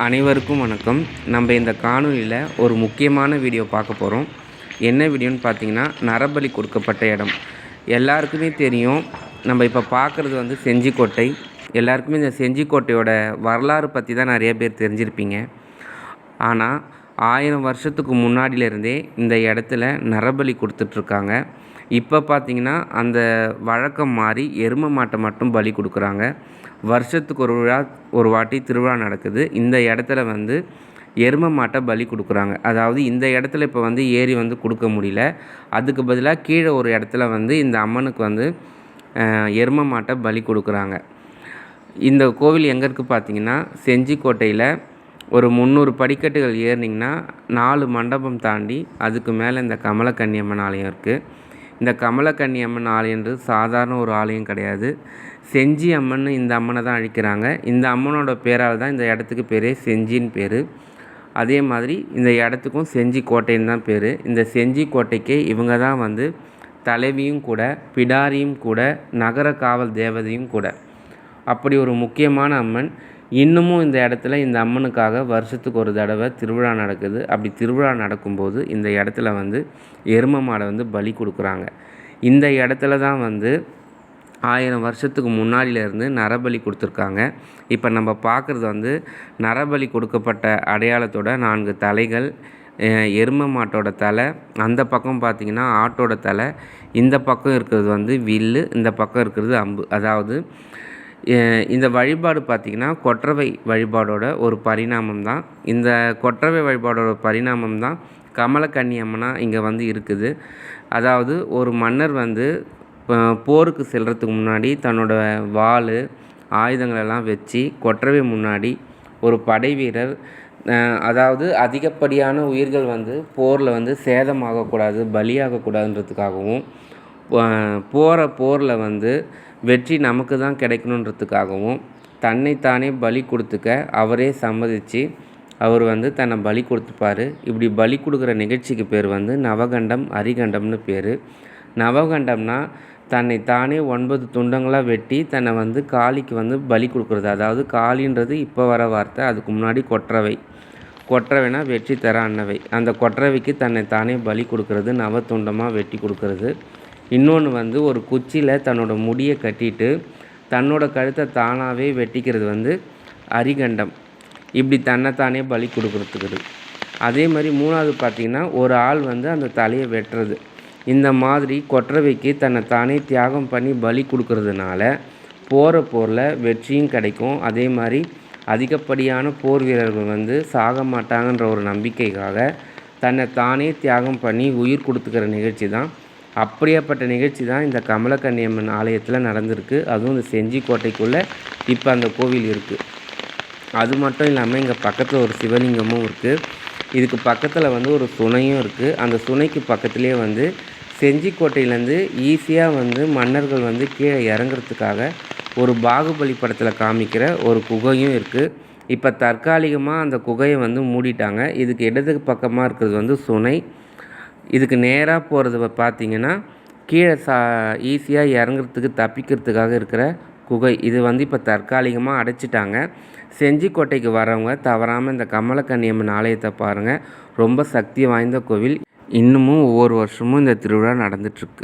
அனைவருக்கும் வணக்கம். நம்ம இந்த காணொலியில் ஒரு முக்கியமான வீடியோ பார்க்க போகிறோம் என்ன வீடியோன்னு பார்த்தீங்கன்னா நரபலி கொடுக்கப்பட்ட இடம். எல்லாருக்குமே தெரியும் நம்ம இப்போ பார்க்குறது வந்து செஞ்சிக்கோட்டை. எல்லாருக்குமே இந்த செஞ்சிக்கோட்டையோட வரலாறு பற்றி தான் நிறைய பேர் தெரிஞ்சிருப்பீங்க. ஆனால் ஆயிரம் வருஷத்துக்கு முன்னாடியிலேருந்தே இந்த இடத்துல நரபலி கொடுத்துட்ருக்காங்க. இப்போ பார்த்தீங்கன்னா அந்த வழக்கம் மாறி எருமை மாட்டை மட்டும் பலி கொடுக்குறாங்க. வருஷத்துக்கு ஒரு விழா ஒரு வாட்டி திருவிழா நடக்குது. இந்த இடத்துல வந்து எருமை மாட்டை பலி கொடுக்குறாங்க. அதாவது இந்த இடத்துல இப்போ வந்து ஏறி வந்து கொடுக்க முடியல. அதுக்கு பதிலாக கீழே ஒரு இடத்துல வந்து இந்த அம்மனுக்கு வந்து எருமை மாட்டை பலி கொடுக்குறாங்க. இந்த கோவில் எங்கே இருக்குது பார்த்தீங்கன்னா செஞ்சிக்கோட்டையில் ஒரு முந்நூறு படிக்கட்டுகள் ஏறினீங்கன்னா நாலு மண்டபம் தாண்டி அதுக்கு மேலே இந்த கமலக்கன்னியம்மன் ஆலயம் இருக்குது இந்த கமலக்கன்னி அம்மன் ஆலயன்றது சாதாரண ஒரு ஆலயம் கிடையாது. செஞ்சி அம்மன் இந்த அம்மனை தான் அழிக்கிறாங்க. இந்த அம்மனோட பேரால் தான் இந்த இடத்துக்கு பேரே செஞ்சின்னு பேர். அதே மாதிரி இந்த இடத்துக்கும் செஞ்சி கோட்டைன்னு தான் பேர். இந்த செஞ்சி கோட்டைக்கு இவங்க தான் வந்து தலைவியும் கூட பிடாரியும் கூட நகர காவல் தேவதையும் கூட. அப்படி ஒரு முக்கியமான அம்மன். இன்னமும் இந்த இடத்துல இந்த அம்மனுக்காக வருஷத்துக்கு ஒரு தடவை திருவிழா நடக்குது. அப்படி திருவிழா நடக்கும்போது இந்த இடத்துல வந்து எரும மாடை வந்து பலி கொடுக்குறாங்க. இந்த இடத்துல தான் வந்து ஆயிரம் வருஷத்துக்கு முன்னாடியிலேருந்து நரபலி கொடுத்துருக்காங்க. இப்போ நம்ம பார்க்குறது வந்து நரபலி கொடுக்கப்பட்ட அடையாளத்தோட நான்கு தலைகள் எரும மாட்டோட தலை அந்த பக்கம் பார்த்திங்கன்னா ஆட்டோட தலை இந்த பக்கம் இருக்கிறது வந்து வில்லு இந்த பக்கம் இருக்கிறது அம்பு. அதாவது இந்த வழிபாடு பார்த்திங்கன்னா கொற்றவை வழிபாடோட ஒரு பரிணாமம் தான். இந்த கொற்றவை வழிபாடோட பரிணாமம் தான் கமலக்கன்னி அம்மனாக இங்கே வந்து இருக்குது. அதாவது ஒரு மன்னர் வந்து போருக்கு செல்கிறதுக்கு முன்னாடி தன்னோட வாள் ஆயுதங்களெல்லாம் வச்சு கொற்றவை முன்னாடி ஒரு படை வீரர் அதாவது அதிகப்படியான உயிர்கள் வந்து போரில் வந்து சேதமாகக்கூடாது பலியாகக்கூடாதுன்றதுக்காகவும் போகிற போரில் வந்து வெற்றி நமக்கு தான் கிடைக்கணுன்றதுக்காகவும் தன்னைத்தானே பலி கொடுத்துக்க அவரே சம்மதித்து அவர் வந்து தன்னை பலி கொடுத்துப்பார். இப்படி பலி கொடுக்குற நிகழ்ச்சிக்கு பேர் வந்து நவகண்டம் அரிகண்டம்னு பேர். நவகண்டம்னா தன்னை தானே ஒன்பது துண்டங்களாக வெட்டி தன்னை வந்து காளிக்கு வந்து பலி கொடுக்குறது. அதாவது காளின்றது இப்போ வர வார்த்தை அதுக்கு முன்னாடி கொற்றவை. கொற்றவைனா வெற்றி தர அன்னவை. அந்த கொற்றவைக்கு தன்னை தானே பலி கொடுக்கறது நவத்துண்டமாக வெட்டி கொடுக்கறது. இன்னொன்று வந்து ஒரு குச்சியில் தன்னோட முடியை கட்டிட்டு தன்னோட கழுத்தை தானாகவே வெட்டிக்கிறது வந்து அரிகண்டம். இப்படி தன்னைத்தானே பலி கொடுக்குறதுக்குது. அதே மாதிரி மூணாவது பார்த்திங்கன்னா ஒரு ஆள் வந்து அந்த தலையை வெட்டுறது. இந்த மாதிரி கொற்றவைக்கு தன்னை தானே தியாகம் பண்ணி பலி கொடுக்கறதுனால போகிற போரில் வெற்றியும் கிடைக்கும். அதே மாதிரி அதிகப்படியான போர் வீரர்கள் வந்து சாக மாட்டாங்கன்ற ஒரு நம்பிக்கைக்காக தன்னை தானே தியாகம் பண்ணி உயிர் கொடுத்துக்கிற நிகழ்ச்சி தான் அப்படியாப்பட்ட நிகழ்ச்சி தான் இந்த கமலக்கண்ணியம்மன் ஆலயத்தில் நடந்திருக்கு. அதுவும் இந்த செஞ்சிக்கோட்டைக்குள்ளே இப்போ அந்த கோவில் இருக்குது அது மட்டும் இல்லாமல் இங்கே பக்கத்தில் ஒரு சிவலிங்கமும் இருக்குது இதுக்கு பக்கத்தில் வந்து ஒரு சுனையும் இருக்குது அந்த சுனைக்கு பக்கத்துலேயே வந்து செஞ்சிக்கோட்டையிலேருந்து ஈஸியாக வந்து மன்னர்கள் வந்து கீழே இறங்குறதுக்காக ஒரு பாகுபலி படத்தில் காமிக்கிற ஒரு குகையும் இருக்குது இப்போ தற்காலிகமாக அந்த குகையை வந்து மூடிட்டாங்க. இதுக்கு இடது பக்கமாக இருக்கிறது வந்து சுனை. இதுக்கு நேராக போகிறது பார்த்தீங்கன்னா கீழே சா ஈஸியாக இறங்குறதுக்கு தப்பிக்கிறதுக்காக இருக்கிற குகை. இது வந்து இப்போ தற்காலிகமாக அடைச்சிட்டாங்க. செஞ்சிக்கோட்டைக்கு வரவங்க தவறாமல் இந்த கமலக்கன்னியம்மன் ஆலயத்தை பாருங்கள் ரொம்ப சக்தி வாய்ந்த கோவில். இன்னமும் ஒவ்வொரு வருஷமும் இந்த திருவிழா நடந்துகிட்ருக்கு